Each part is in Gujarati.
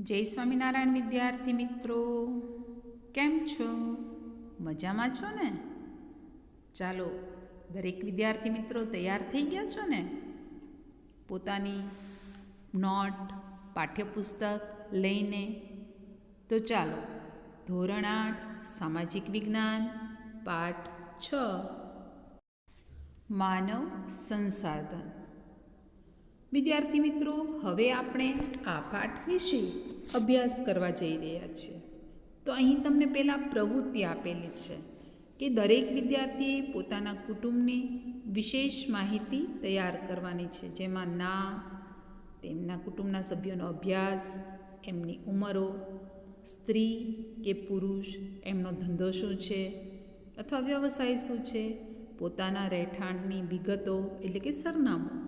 જય સ્વામિનારાયણ વિદ્યાર્થી મિત્રો. કેમ છો? મજામાં છો ને? ચાલો, દરેક વિદ્યાર્થી મિત્રો તૈયાર થઈ ગયા છો ને? પોતાની નોટ, પાઠ્યપુસ્તક લઈને? તો ચાલો, ધોરણ આઠ, સામાજિક વિજ્ઞાન, પાઠ છ. માનવ સંસાધન. વિદ્યાર્થી મિત્રો, હવે આપણે આ પાઠ વિશે અભ્યાસ કરવા જઈ રહ્યા છીએ. તો અહીં તમને પહેલાં પ્રવૃત્તિ આપેલી છે કે દરેક વિદ્યાર્થીએ પોતાના કુટુંબની વિશેષ માહિતી તૈયાર કરવાની છે. જેમાં નામ, તેમના કુટુંબના સભ્યોનો અભ્યાસ, એમની ઉંમરો, સ્ત્રી કે પુરુષ, એમનો ધંધો શું છે અથવા વ્યવસાય શું છે, પોતાના રહેઠાણની વિગતો એટલે કે સરનામું.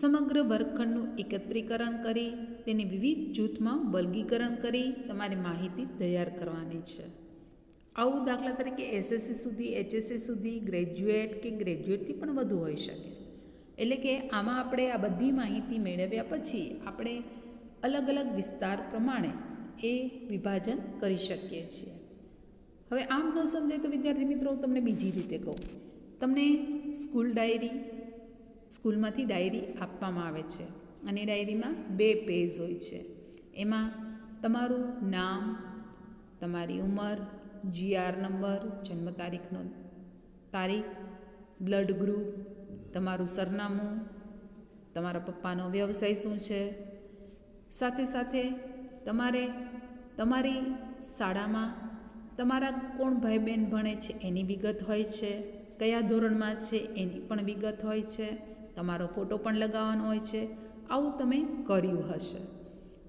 સમગ્ર વર્ગખંડનું એકત્રીકરણ કરી, તેને વિવિધ જૂથમાં વર્ગીકરણ કરી તમારે માહિતી તૈયાર કરવાની છે. આવું દાખલા તરીકે એસએસસી સુધી, એચએસસી સુધી, ગ્રેજ્યુએટ કે ગ્રેજ્યુએટથી પણ વધુ હોઈ શકે. એટલે કે આમાં આપણે આ બધી માહિતી મેળવ્યા પછી આપણે અલગ અલગ વિસ્તાર પ્રમાણે એ વિભાજન કરી શકીએ છીએ. હવે આમ ન સમજાય તો વિદ્યાર્થી મિત્રો તમને બીજી રીતે કહું. તમને સ્કૂલ ડાયરી સ્કૂલમાંથી ડાયરી આપવામાં આવે છે અને ડાયરીમાં બે પેજ હોય છે. એમાં તમારું નામ, તમારી ઉંમર, જીઆર નંબર, જન્મ તારીખનો તારીખ, બ્લડ ગ્રુપ, તમારું સરનામું, તમારા પપ્પાનો વ્યવસાય શું છે? સાથે સાથે તમારે તમારી શાળામાં તમારા કોણ ભાઈ બહેન ભણે છે એની વિગત હોય છે, કયા ધોરણમાં છે એની પણ વિગત હોય છે. તમારો ફોટો પણ લગાવવાનો હોય છે. આવું તમે કર્યું હશે.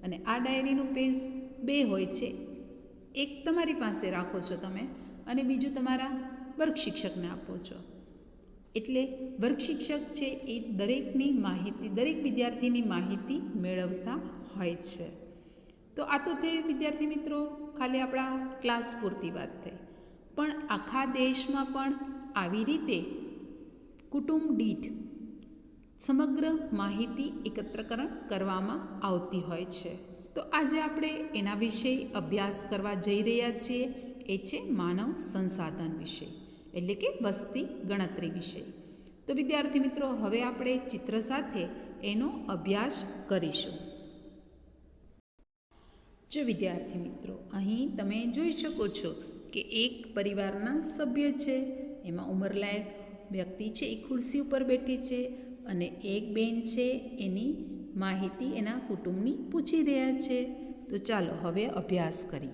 અને આ ડાયરીનું પેજ બે હોય છે. એક તમારી પાસે રાખો છો તમે અને બીજું તમારા વર્ગ શિક્ષકને આપો છો. એટલે વર્ગ શિક્ષક છે એ દરેકની માહિતી, દરેક વિદ્યાર્થીની માહિતી મેળવતા હોય છે. તો આ તો તે વિદ્યાર્થી મિત્રો, ખાલી આપણા ક્લાસ પૂરતી વાત થઈ. પણ આખા દેશમાં પણ આવી રીતે કુટુંબ દીઠ સમગ્ર માહિતી એકત્રકરણ કરવામાં આવતી હોય છે. તો આજે આપણે એના વિશે અભ્યાસ કરવા જઈ રહ્યા છીએ, એ છે માનવ સંસાધન વિશે, એટલે કે વસ્તી ગણતરી વિશે. તો વિદ્યાર્થી મિત્રો, હવે આપણે ચિત્ર સાથે એનો અભ્યાસ કરીશું. જો વિદ્યાર્થી મિત્રો, અહીં તમે જોઈ શકો છો કે એક પરિવારના સભ્ય છે, એમાં ઉંમરલાયક વ્યક્તિ છે, એ ખુરશી ઉપર બેઠી છે અને એક બેન છે એની માહિતી એના કુટુંબની પૂછી રહ્યા છે. તો ચાલો હવે અભ્યાસ કરીએ.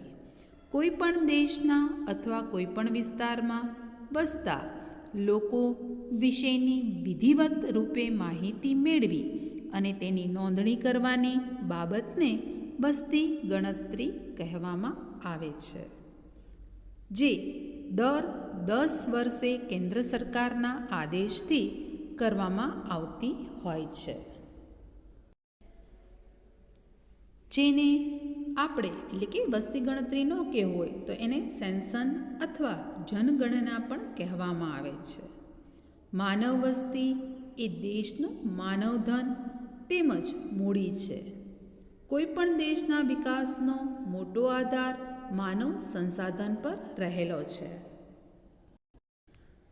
કોઈ પણ દેશના અથવા કોઈ પણ વિસ્તારમાં બસતા લોકો વિશેની વિધિવત રૂપે માહિતી મેળવી અને તેની નોંધણી કરવાની બાબતને બસ્તી ગણતરી કહેવામાં આવે છે. જે દર દસ વર્ષે કેન્દ્ર સરકારના આદેશથી કરવામાં આવતી હોય છે. જેને આપણે એટલે કે વસ્તી ગણતરી ન કહેવું હોય તો એને સેન્સન અથવા જનગણના પણ કહેવામાં આવે છે. માનવ વસ્તી એ દેશનું માનવધન તેમજ મૂડી છે. કોઈપણ દેશના વિકાસનો મોટો આધાર માનવ સંસાધન પર રહેલો છે.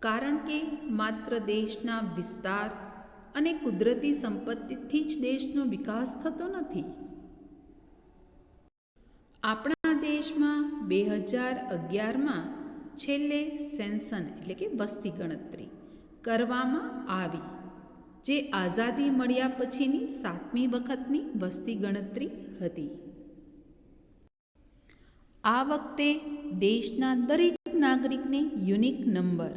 કારણ કે માત્ર દેશના વિસ્તાર અને કુદરતી સંપત્તિથી જ દેશનો વિકાસ થતો નથી. આપણા દેશમાં બે હજાર અગિયારમાં છેલ્લે સેન્સન એટલે કે વસ્તી ગણતરી કરવામાં આવી, જે આઝાદી મળ્યા પછીની સાતમી વખતની વસ્તી ગણતરી હતી. આ વખતે દેશના દરેક નાગરિકને યુનિક નંબર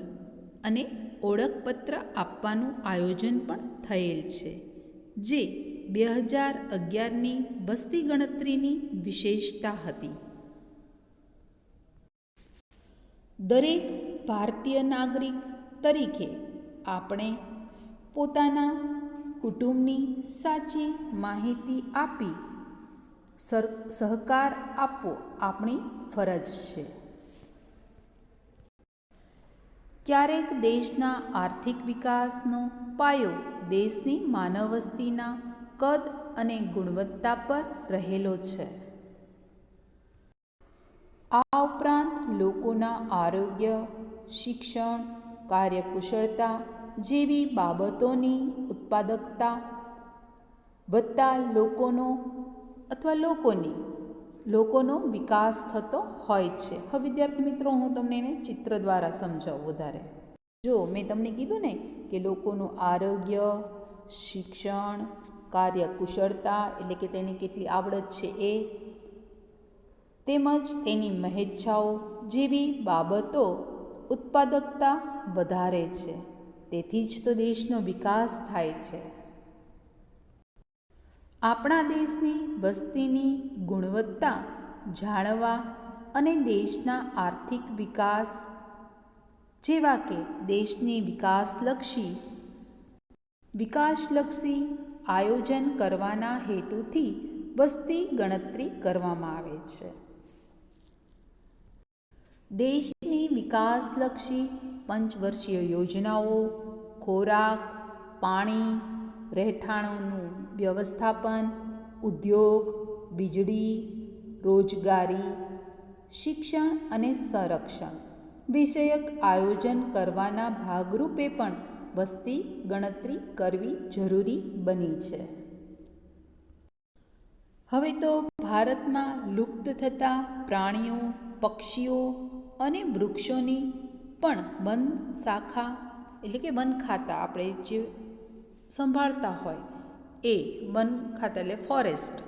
અને ઓળખપત્ર આપવાનું આયોજન પણ થયેલ છે, જે બે હજાર અગિયારની વસ્તી ગણતરીની વિશેષતા હતી. દરેક ભારતીય નાગરિક તરીકે આપણે પોતાના કુટુંબની સાચી માહિતી આપી સર સહકાર આપવો આપણી ફરજ છે. ક્યારેક દેશના આર્થિક વિકાસનો પાયો દેશની માનવ વસ્તીના કદ અને ગુણવત્તા પર રહેલો છે. આ ઉપરાંત લોકોના આરોગ્ય, શિક્ષણ, કાર્યકુશળતા જેવી બાબતોની ઉત્પાદકતા, વધતા લોકોનો અથવા લોકોની લોકોનો વિકાસ થતો હોય છે. હવે વિદ્યાર્થી મિત્રો, હું તમને એને ચિત્ર દ્વારા સમજાવું વધારે. જો મેં તમને કીધું ને કે લોકોનું આરોગ્ય, શિક્ષણ, કાર્યકુશળતા એટલે કે તેની કેટલી આવડત છે એ, તેમજ તેની મહેચ્છાઓ જેવી બાબતો ઉત્પાદકતા વધારે છે. તેથી જ તો દેશનો વિકાસ થાય છે. આપણા દેશની વસ્તીની ગુણવત્તા જાણવા અને દેશના આર્થિક વિકાસ જેવા કે દેશની વિકાસલક્ષી વિકાસલક્ષી આયોજન કરવાના હેતુથી વસ્તી ગણતરી કરવામાં આવે છે. દેશની વિકાસલક્ષી પંચવર્ષીય યોજનાઓ, ખોરાક, પાણી રહેઠાણોનું વ્યવસ્થાપન, ઉદ્યોગ, વીજળી, રોજગારી, શિક્ષણ અને સંરક્ષણ વિષયક આયોજન કરવાના ભાગરૂપે પણ વસ્તી ગણતરી કરવી જરૂરી બની છે. હવે તો ભારતમાં લુપ્ત થતા પ્રાણીઓ, પક્ષીઓ અને વૃક્ષોની પણ વન શાખા એટલે કે વન ખાતા આપણે જે સંભાળતા હોય. એ વન ખાતા એટલે ફોરેસ્ટ.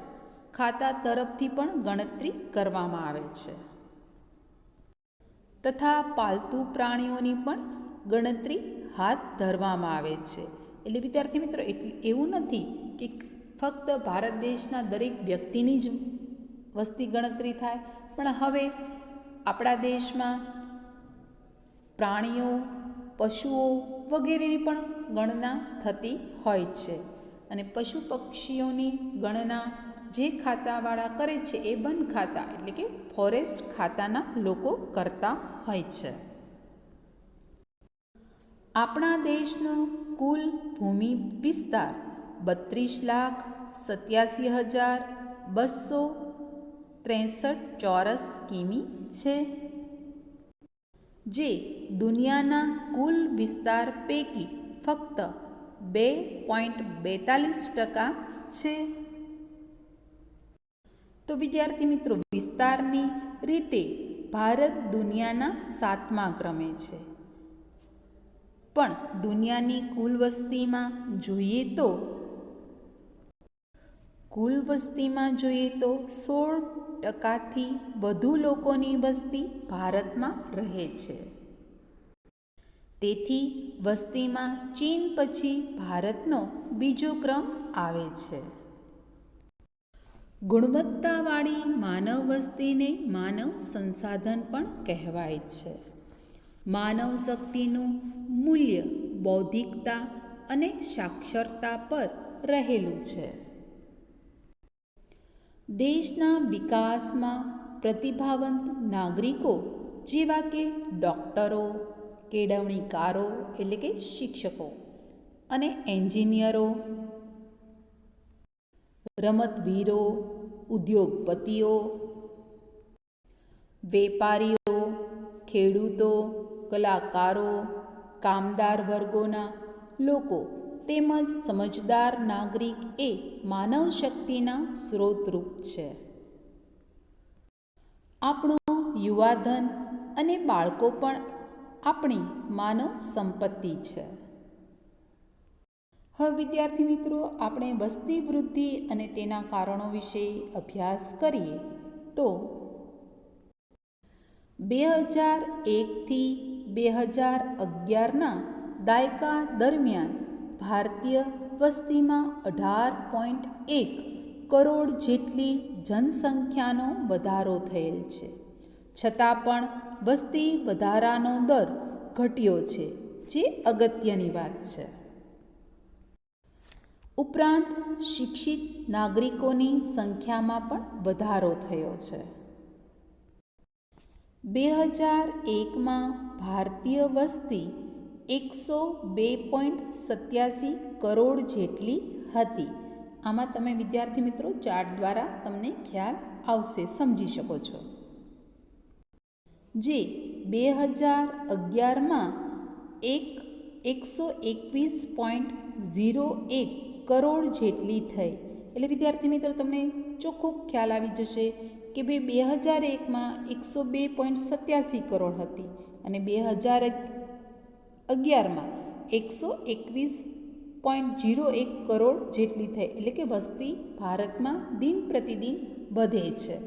ખાતા તરફથી પણ ગણતરી કરવામાં આવે છે. તથા પાલતુ પ્રાણીઓની પણ ગણતરી હાથ ધરવામાં આવે છે. એટલે વિદ્યાર્થી મિત્રો, એટલે એવું નથી કે ફક્ત ભારત દેશના દરેક વ્યક્તિની જ વસ્તી ગણતરી થાય. પણ હવે આપણા દેશમાં પ્રાણીઓ પશુઓ વગેરેની પણ ગણના થતી હોય છે. અને પશુ પક્ષીઓની ગણના જે ખાતાવાળા કરે છે એ વન ખાતા એટલે કે ફોરેસ્ટ ખાતાના લોકો કરતા હોય છે. આપણા દેશનો કુલ ભૂમિ વિસ્તાર બત્રીસ લાખ સત્યાસી હજાર બસો ત્રેસઠ ચોરસ કિમી છે. જે દુનિયાના કુલ વિસ્તાર પૈકી ફક્ત બે પોઈન્ટ બેતાલીસ ટકા છે. તો વિદ્યાર્થી મિત્રો, વિસ્તારની રીતે ભારત દુનિયાના સાતમા ક્રમે છે. પણ દુનિયાની કુલ વસ્તીમાં જોઈએ તો કુલ વસ્તીમાં જોઈએ તો સોળ ટકાથી વધુ લોકોની વસ્તી ભારતમાં રહે છે. તેથી વસ્તીમાં ચીન પછી ભારતનો બીજો ક્રમ આવે છે. ગુણવત્તાવાળી માનવ વસ્તીને માનવ સંસાધન પણ કહેવાય છે. માનવ શક્તિનું મૂલ્ય બૌદ્ધિકતા અને સાક્ષરતા પર રહેલું છે. દેશના વિકાસમાં પ્રતિભાવંત નાગરિકો, જેવા કે ડૉક્ટરો, કેળવણીકારો એટલે કે શિક્ષકો અને એન્જિનિયરો, રમતવીરો, ઉદ્યોગપતિઓ, વેપારીઓ, ખેડૂતો, કલાકારો, કામદાર વર્ગોના લોકો તેમજ સમજદાર નાગરિક એ માનવ શક્તિના સ્ત્રોતરૂપ છે. આપણું યુવાધન અને બાળકો પણ આપણી માનવ સંપત્તિ છે. હવે વિદ્યાર્થી મિત્રો, આપણે વસ્તી વૃદ્ધિ અને તેના કારણો વિશે અભ્યાસ કરીએ તો બે હજાર એકથી બે હજાર અગિયારના દાયકા દરમિયાન ભારતીય વસ્તીમાં અઢાર પોઈન્ટ એક કરોડ જેટલી જનસંખ્યાનો વધારો થયેલ છે. છતાં પણ વસ્તી વધારાનો દર ઘટ્યો છે, જે અગત્યની વાત છે. ઉપરાંત શિક્ષિત નાગરિકોની સંખ્યામાં પણ વધારો થયો છે. બે હજાર એકમાં ભારતીય વસ્તી એકસો બે પોઈન્ટ સત્યાસી કરોડ જેટલી હતી. આમાં તમે વિદ્યાર્થી મિત્રો ચાર્ટ દ્વારા તમને ખ્યાલ આવશે, સમજી શકો છો. જે બે હજાર અગિયારમાં એક એકસો એકવીસ પોઈન્ટ ઝીરો એક કરોડ જેટલી થઈ. એટલે વિદ્યાર્થી મિત્રો, તમને ચોખ્ખો ખ્યાલ આવી જશે કે ભાઈ બે હજાર એકમાં એકસો બે પોઈન્ટ સત્યાસી કરોડ હતી અને બે હજાર અગિયારમાં એકસો એકવીસ પોઈન્ટ જીરો એક કરોડ જેટલી થઈ, એટલે કે વસ્તી ભારતમાં દિન પ્રતિદિન વધે છે.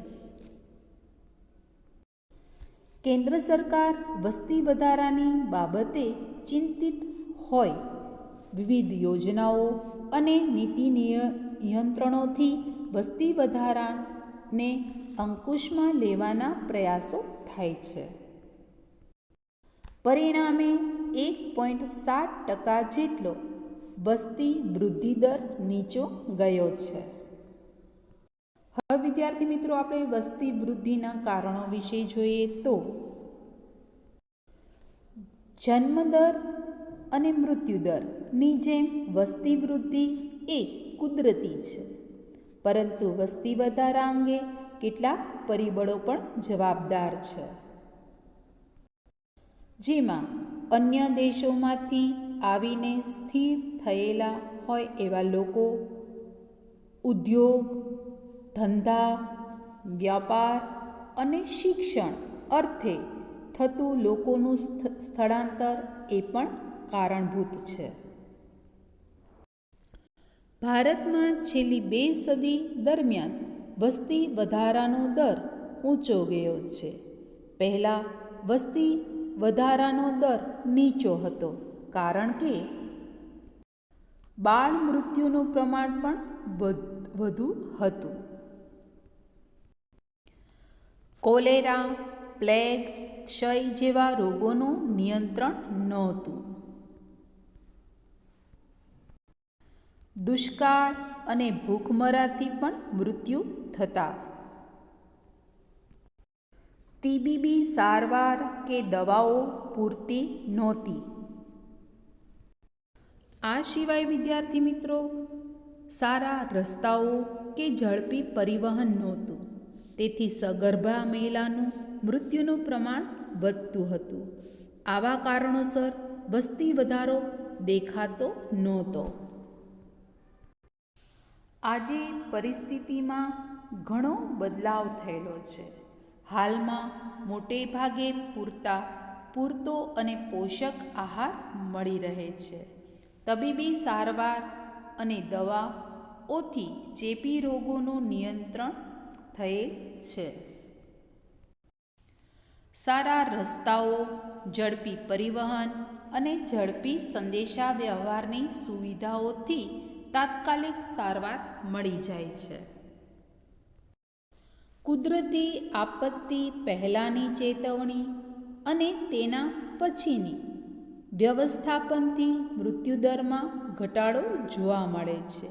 કેન્દ્ર સરકાર વસ્તી વધારાની બાબતે ચિંતિત હોય, વિવિધ યોજનાઓ અને નીતિ નિયંત્રણોથી વસ્તી વધારાને અંકુશમાં લેવાના પ્રયાસો થાય છે. પરિણામે એક પોઈન્ટ સાત ટકા જેટલો વસ્તી વૃદ્ધિ દર નીચો ગયો છે. હવે વિદ્યાર્થી મિત્રો, આપણે વસ્તી વૃદ્ધિના કારણો વિશે જોઈએ તો જન્મદર અને મૃત્યુદરની જેમ વસ્તી વૃદ્ધિ એ કુદરતી છે, પરંતુ વસ્તી વધારા અંગે કેટલાક પરિબળો પણ જવાબદાર છે. જેમાં અન્ય દેશોમાંથી આવીને સ્થિર થયેલા હોય એવા લોકો ઉદ્યોગ, ધંધા, વ્યાપાર અને શિક્ષણ અર્થે થતું લોકોનું સ્થળાંતર એ પણ કારણભૂત છે. ભારતમાં છેલ્લી બે સદી દરમિયાન વસ્તી વધારાનો દર ઊંચો ગયો છે. પહેલાં વસ્તી વધારાનો દર નીચો હતો કારણ કે બાળ મૃત્યુનું પ્રમાણ પણ વધુ હતું. કોલેરા, પ્લેગ, ક્ષય જેવા રોગોનું નિયંત્રણ નહોતું. દુષ્કાળ અને ભૂખમરાથી પણ મૃત્યુ થતા તબીબી સારવાર કે દવાઓ પૂરતી નહોતી. આ સિવાય વિદ્યાર્થી મિત્રો, સારા રસ્તાઓ કે ઝડપી પરિવહન નહોતું. તેથી સગર્ભા મહિલાનું મૃત્યુનું પ્રમાણ વધતું હતું. આવા કારણોસર વસ્તી વધારો દેખાતો નહોતો. આજે પરિસ્થિતિમાં ઘણો બદલાવ થયેલો છે. હાલમાં મોટે ભાગે પૂરતા, પૂરતો અને પોષક આહાર મળી રહે છે. તબીબી સારવાર અને દવાઓથી ચેપી રોગોનું નિયંત્રણ થયેલ છે. સારા રસ્તાઓ, ઝડપી પરિવહન અને ઝડપી સંદેશા વ્યવહારની સુવિધાઓથી તાત્કાલિક સારવાર મળી જાય છે. કુદરતી આપત્તિ પહેલાંની ચેતવણી અને તેના પછીની વ્યવસ્થાપનથી મૃત્યુદરમાં ઘટાડો જોવા મળે છે,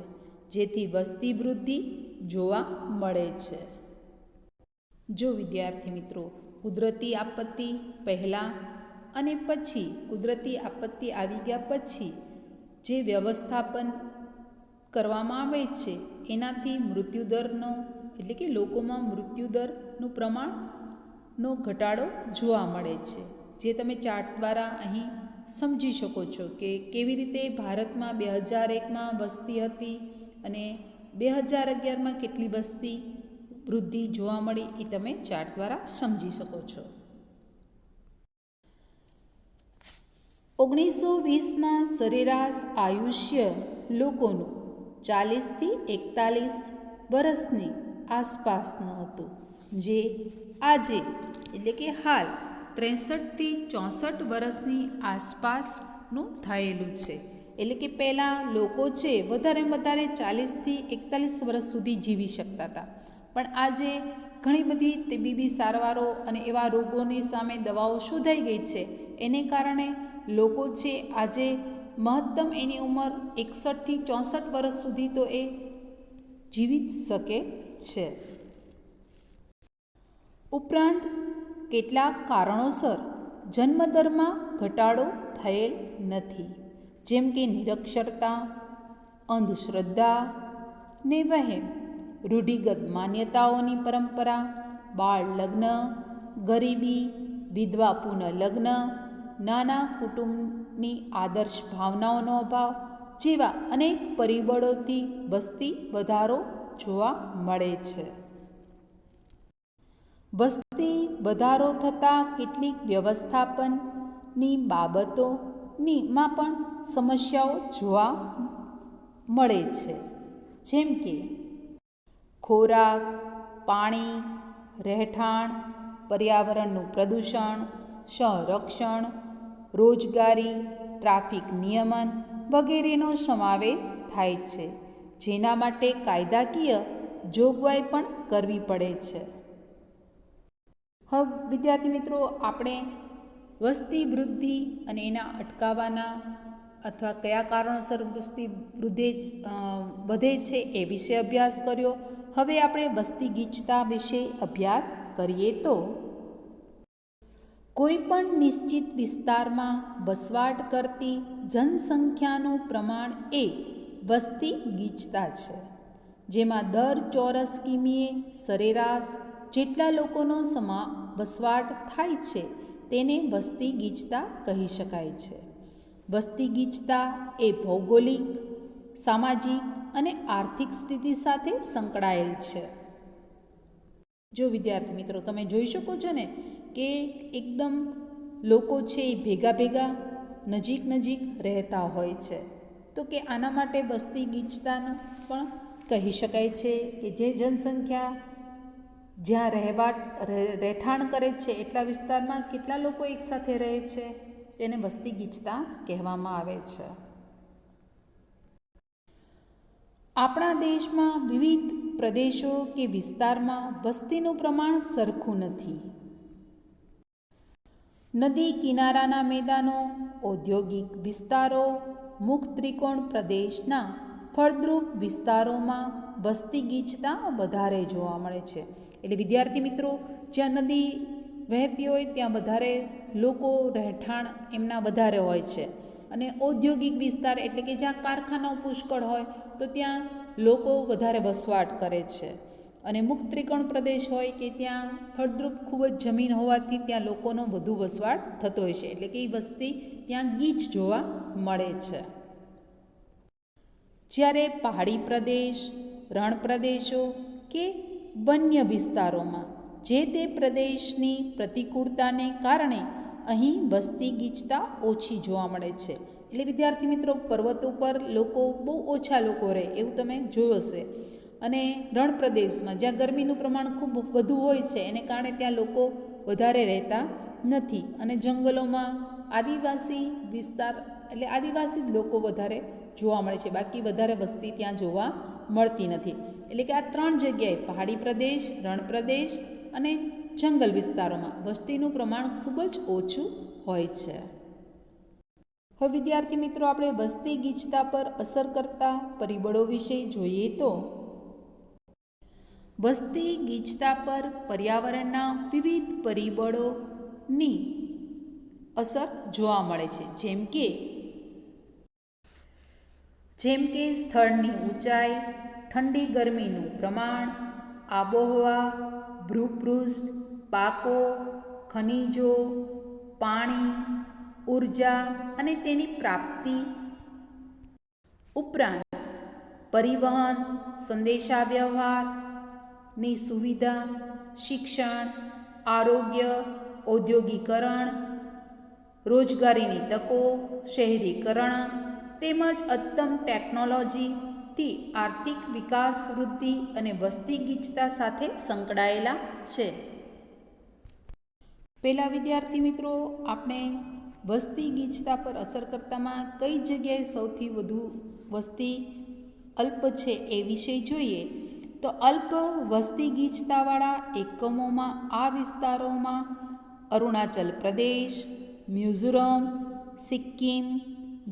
જેથી વસ્તી વૃદ્ધિ જોવા મળે છે. જો વિદ્યાર્થી મિત્રો, કુદરતી આપત્તિ પહેલાં અને પછી કુદરતી આપત્તિ આવી ગયા પછી જે વ્યવસ્થાપન કરવામાં આવે છે, એનાથી મૃત્યુદરનો એટલે કે લોકોમાં મૃત્યુદરનું પ્રમાણનો ઘટાડો જોવા મળે છે. જે તમે ચાર્ટ દ્વારા અહીં સમજી શકો છો કે કેવી રીતે ભારતમાં બે હજાર એકમાં વસ્તી હતી અને બે હજાર અગિયારમાં કેટલી વસ્તી વૃદ્ધિ જોવા મળી એ તમે ચાર્ટ દ્વારા સમજી શકો છો. ઓગણીસો વીસમાં સરેરાશ આયુષ્ય લોકોનું ચાલીસથી એકતાલીસ વર્ષની આસપાસનું હતું, જે આજે, એટલે કે હાલ, ત્રેસઠથી ચોસઠ વર્ષની આસપાસનું થયેલું છે. એટલે કે પહેલાં લોકો છે વધારે વધારે ચાલીસથી એકતાલીસ વર્ષ સુધી જીવી શકતા હતા. પણ આજે ઘણી બધી તબીબી સારવારો અને એવા રોગોની સામે દવાઓ શોધાઈ ગઈ છે. એને કારણે લોકો છે, આજે મહત્તમ એની ઉંમર એકસઠથી ચોસઠ વર્ષ સુધી તો એ જીવી શકે છે. ઉપરાંત, કેટલાક કારણોસર, જન્મદરમાં ઘટાડો થયેલ નથી, જેમ કે નિરક્ષરતા, અંધશ્રદ્ધા ને વહેમ, રૂઢિગત માન્યતાઓની પરંપરા, બાળ લગ્ન, ગરીબી, વિધવા પુનઃ લગ્ન નાના કુટુંબની આદર્શ ભાવનાઓનો અભાવ જેવા અનેક પરિબળોથી વસ્તી વધારો જોવા મળે છે. વસ્તી વધારો થતાં કેટલીક વ્યવસ્થાપનની બાબતોની માં પણ સમસ્યાઓ જોવા મળે છે. જેમ કે ખોરાક, પાણી, રહેઠાણ, પર્યાવરણનું પ્રદૂષણ, સંરક્ષણ, રોજગારી, ટ્રાફિક નિયમન વગેરેનો સમાવેશ થાય છે. જેના માટે કાયદાકીય જોગવાઈ પણ કરવી પડે છે. હવે, વિદ્યાર્થી મિત્રો, આપણે વસ્તી વૃદ્ધિ અને એના અટકાવવાના અથવા કયા કારણોસર વસ્તી વૃદ્ધે વધે છે એ વિશે અભ્યાસ કર્યો. હવે આપણે વસ્તી ગીચતા વિશે અભ્યાસ કરીએ તો કોઈપણ નિશ્ચિત વિસ્તારમાં વસવાટ કરતી જનસંખ્યાનું પ્રમાણ એ વસ્તી ગીચતા છે, જેમાં દર ચોરસ કિમીએ સરેરાશ જેટલા લોકોનો સમા વસવાટ થાય છે તેને વસ્તી ગીચતા કહી શકાય છે. વસ્તી ગીચતા એ ભૌગોલિક, સામાજિક અને આર્થિક સ્થિતિ સાથે સંકળાયેલ છે. જો વિદ્યાર્થી મિત્રો તમે જોઈ શકો છો ને કે એકદમ લોકો છે એ ભેગા ભેગા નજીક નજીક રહેતા હોય છે. તો કે આના માટે વસ્તી ગીચતાનું પણ કહી શકાય છે કે જે જનસંખ્યા જ્યાં રહેવા રહેઠાણ કરે છે એટલા વિસ્તારમાં કેટલા લોકો એકસાથે રહે છે તેને વસ્તી ગીચતા કહેવામાં આવે છે. આપણા દેશમાં વિવિધ પ્રદેશો કે વિસ્તારમાં વસ્તીનું પ્રમાણ સરખું નથી. નદી કિનારાના મેદાનો, ઔદ્યોગિક વિસ્તારો મુખ ત્રિકોણ પ્રદેશના ફળદ્રુપ વિસ્તારોમાં વસ્તી ગીચતા વધારે જોવા મળે છે. એટલે વિદ્યાર્થી મિત્રો, જ્યાં નદી વહેતી હોય ત્યાં વધારે લોકો રહેઠાણ એમના વધારે હોય છે. અને ઔદ્યોગિક વિસ્તાર એટલે કે જ્યાં કારખાનાઓ પુષ્કળ હોય તો ત્યાં લોકો વધારે વસવાટ કરે છે. અને મુક્ત ત્રિકોણ પ્રદેશ હોય કે ત્યાં ફળદ્રુપ ખૂબ જ જમીન હોવાથી ત્યાં લોકોનો વધુ વસવાટ થતો હોય છે. એટલે કે એ વસ્તી ત્યાં ગીચ જોવા મળે છે. જ્યારે પહાડી પ્રદેશ, રણ પ્રદેશો કે વન્ય વિસ્તારોમાં જે તે પ્રદેશની પ્રતિકૂળતાને કારણે અહીં વસ્તી ગીચતા ઓછી જોવા મળે છે. એટલે વિદ્યાર્થી મિત્રો, પર્વતો પર લોકો બહુ ઓછા લોકો રહે એવું તમે જોયું હશે. અને રણ પ્રદેશમાં, જ્યાં ગરમીનું પ્રમાણ ખૂબ વધુ હોય છે, એને કારણે ત્યાં લોકો વધારે રહેતા નથી. અને જંગલોમાં આદિવાસી વિસ્તાર, એટલે આદિવાસી જ લોકો વધારે જોવા મળે છે. બાકી વધારે વસ્તી ત્યાં જોવા મળતી નથી. એટલે કે આ ત્રણ જગ્યાએ, પહાડી પ્રદેશ, રણ પ્રદેશ અને જંગલ વિસ્તારોમાં વસ્તીનું પ્રમાણ ખૂબ જ ઓછું હોય છે. હવે વિદ્યાર્થી મિત્રો, આપણે વસ્તી ગીચતા પર અસર કરતા પરિબળો વિશે જોઈએ તો વસ્તી ગીચતા પર પર્યાવરણના વિવિધ પરિબળોની અસર જોવા મળે છે. જેમ કે જેમ કે સ્થળની ઊંચાઈ, ઠંડી ગરમીનું પ્રમાણ, આબોહવા, ભૂપૃષ્ઠ, પાકો, ખનિજો, પાણી, ઊર્જા અને તેની પ્રાપ્તિ ઉપરાંત પરિવહન સંદેશાવ્યવહારની સુવિધા, શિક્ષણ, આરોગ્ય, ઔદ્યોગિકરણ, રોજગારીની તકો, શહેરીકરણ તેમજ ઉત્તમ ટેકનોલોજીથી આર્થિક વિકાસ, વૃદ્ધિ અને વસ્તી ગીચતા સાથે સંકળાયેલા છે. પહેલા વિદ્યાર્થી મિત્રો, આપણે વસ્તી ગીચતા પર અસર કરતામાં કઈ જગ્યાએ સૌથી વધુ વસ્તી અલ્પ છે એ વિષય જોઈએ. તો અલ્પ વસ્તી ગીચતાવાળા એકમોમાં આ વિસ્તારોમાં અરુણાચલ પ્રદેશ, મિઝોરમ, સિક્કિમ,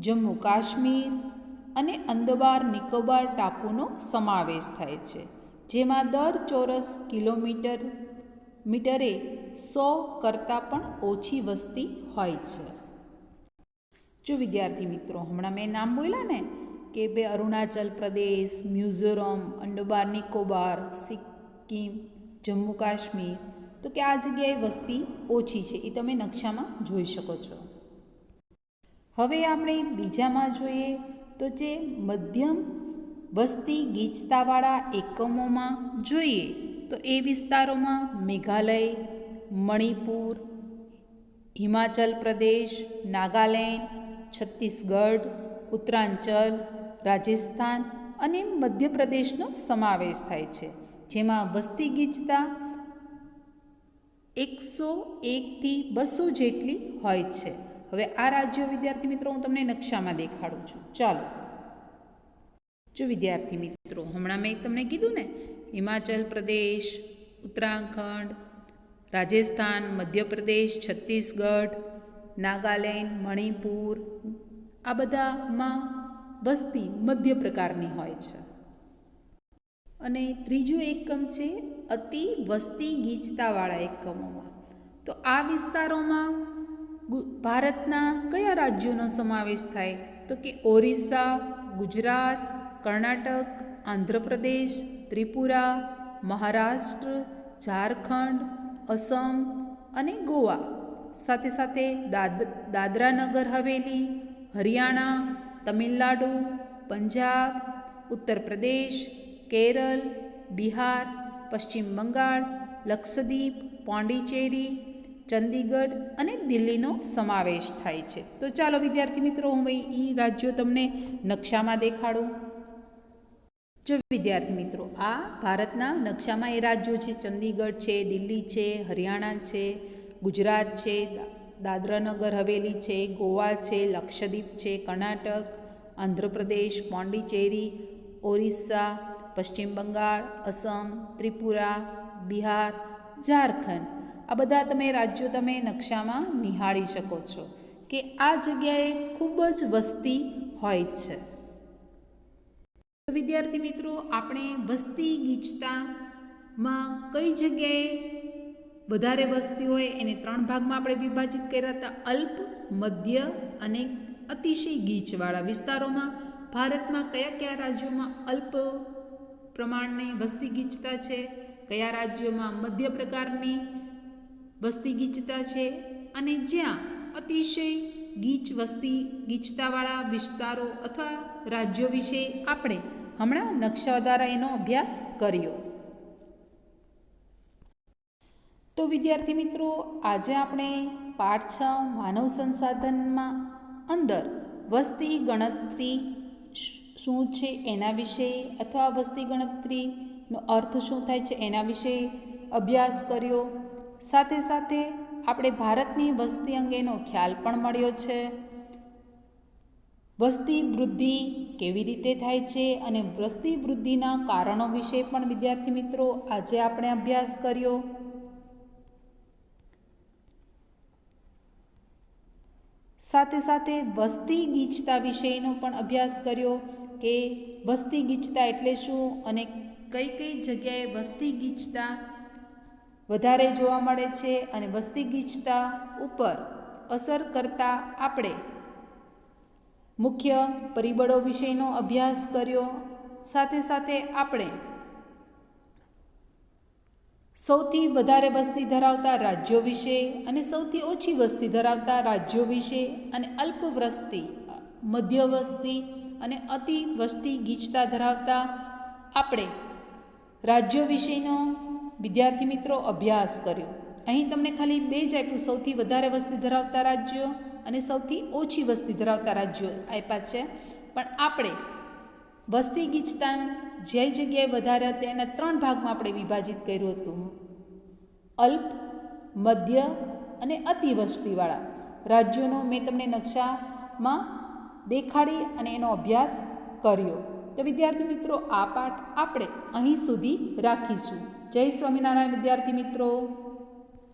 જમ્મુ કાશ્મીર અને અંદબાર નિકોબાર ટાપુનો સમાવેશ થાય છે, જેમાં દર ચોરસ કિલોમીટર મીટરે સો કરતાં પણ ઓછી વસ્તી હોય છે. જો વિદ્યાર્થી મિત્રો, હમણાં મેં નામ બોલ્યા ને કે બે અરુણાચલ પ્રદેશ, મિઝોરમ અંડોબાર નિકોબાર, સિક્કિમ, જમ્મુ, કાશ્મીર. તો કે આ જગ્યાએ વસ્તી ઓછી છે એ તમે નકશામાં જોઈ શકો છો. હવે આપણે બીજામાં જોઈએ તો જે મધ્યમ વસ્તી ગીચતાવાળા એકમોમાં જોઈએ તો એ વિસ્તારોમાં મેઘાલય, મણિપુર, હિમાચલ પ્રદેશ, નાગાલેન્ડ, છત્તીસગઢ, ઉત્તરાંચલ રાજસ્થાન અને મધ્યપ્રદેશનો સમાવેશ થાય છે, જેમાં વસ્તી ગીચતા એકસો એકથી બસો જેટલી હોય છે. હવે આ રાજ્યો, વિદ્યાર્થી મિત્રો, હું તમને નકશામાં દેખાડું છું. ચાલો. જો વિદ્યાર્થી મિત્રો, હમણાં મેં તમને કીધું ને, હિમાચલ પ્રદેશ, ઉત્તરાખંડ, રાજસ્થાન, મધ્યપ્રદેશ, છત્તીસગઢ, નાગાલેન્ડ, મણિપુર, આ બધામાં વસ્તી મધ્ય પ્રકારની હોય છે. અને ત્રીજું એકમ છે અતિ વસ્તી ગીચતાવાળા એકમોમાં. તો આ વિસ્તારોમાં ભારતના કયા રાજ્યોનો સમાવેશ થાય? તો કે ઓરિસ્સા, ગુજરાત, કર્ણાટક, આંધ્રપ્રદેશ, ત્રિપુરા, મહારાષ્ટ્ર, ઝારખંડ, અસમ અને ગોવા. સાથે સાથે દાદ દાદરા નગર હવેલી, હરિયાણા તમિલનાડુ, પંજાબ ઉત્તર પ્રદેશ કેરળ, બિહાર, પશ્ચિમ બંગાળ, લક્ષદ્વીપ, પોંડિચેરી, ચંદીગઢ અને દિલ્હીનો સમાવેશ થાય છે. તો ચાલો વિદ્યાર્થી મિત્રો, હું એ રાજ્યો તમને નકશામાં દેખાડું. જો વિદ્યાર્થી મિત્રો, આ ભારતના નકશામાં એ રાજ્યો છે. ચંદીગઢ છે, દિલ્હી છે, હરિયાણા છે, ગુજરાત છે દાદરાનગર હવેલી છે, ગોવા છે, લક્ષદ્વીપ છે, કર્ણાટક, આંધ્રપ્રદેશ, પોંડિચેરી, ઓરિસ્સા, પશ્ચિમ બંગાળ, અસમ, ત્રિપુરા, બિહાર, ઝારખંડ. આ બધા તમે રાજ્યો તમે નકશામાં નિહાળી શકો છો કે આ જગ્યાએ ખૂબ જ વસ્તી હોય છે. વિદ્યાર્થી મિત્રો, આપણે વસ્તી ગીચતામાં કઈ જગ્યાએ વધારે વસ્તી હોય એને ત્રણ ભાગમાં આપણે વિભાજિત કર્યા હતા. અલ્પ, મધ્ય અને અતિશય ગીચવાળા વિસ્તારોમાં ભારતમાં કયા કયા રાજ્યોમાં અલ્પ પ્રમાણની વસ્તી ગીચતા છે? કયા રાજ્યોમાં મધ્ય પ્રકારની વસ્તી ગીચતા છે? અને જ્યાં અતિશય ગીચ વસ્તી ગીચતાવાળા વિસ્તારો અથવા રાજ્યો વિશે આપણે હમણાં નકશા દ્વારા એનો અભ્યાસ કર્યો. તો વિદ્યાર્થી મિત્રો, આજે આપણે પાઠ છ માનવ સંસાધનમાં અંદર વસ્તી ગણતરી શું છે એના વિશે અથવા વસ્તી ગણતરીનો અર્થ શું થાય છે એના વિશે અભ્યાસ કર્યો. સાથે સાથે આપણે ભારતની વસ્તી અંગેનો ખ્યાલ પણ મળ્યો છે. વસ્તી વૃદ્ધિ કેવી રીતે થાય છે અને વસ્તી વૃદ્ધિના કારણો વિશે પણ વિદ્યાર્થી મિત્રો, આજે આપણે અભ્યાસ કર્યો. સાથે સાથે વસ્તી ગીચતા વિષયનો પણ અભ્યાસ કર્યો કે વસ્તી ગીચતા એટલે શું અને કઈ કઈ જગ્યાએ વસ્તી ગીચતા વધારે જોવા મળે છે અને વસ્તી ગીચતા ઉપર અસર કરતા આપણે મુખ્ય પરિબળો વિષયનો અભ્યાસ કર્યો. સાથે સાથે આપણે સૌથી વધારે વસ્તી ધરાવતા રાજ્યો વિશે અને સૌથી ઓછી વસ્તી ધરાવતા રાજ્યો વિશે અને અલ્પ વસ્તી, મધ્ય વસ્તી અને અતિ વસ્તી ગીચતા ધરાવતા આપણે રાજ્યો વિશેનો વિદ્યાર્થી મિત્રો અભ્યાસ કર્યો. અહીં તમને ખાલી બે જ આપ્યું. સૌથી વધારે વસ્તી ધરાવતા રાજ્યો અને સૌથી ઓછી વસ્તી ધરાવતા રાજ્યો આપ્યા છે. પણ આપણે વસ્તી ગીચતાન જે જગ્યાએ વધારે હતા એના ત્રણ ભાગમાં આપણે વિભાજિત કર્યું હતું. અલ્પ, મધ્ય અને અતિ વસ્તીવાળા રાજ્યોનો મેં તમને નકશામાં દેખાડી અને એનો અભ્યાસ કર્યો. તો વિદ્યાર્થી મિત્રો, આ પાઠ આપણે અહીં સુધી રાખીશું. જય સ્વામિનારાયણ, વિદ્યાર્થી મિત્રો.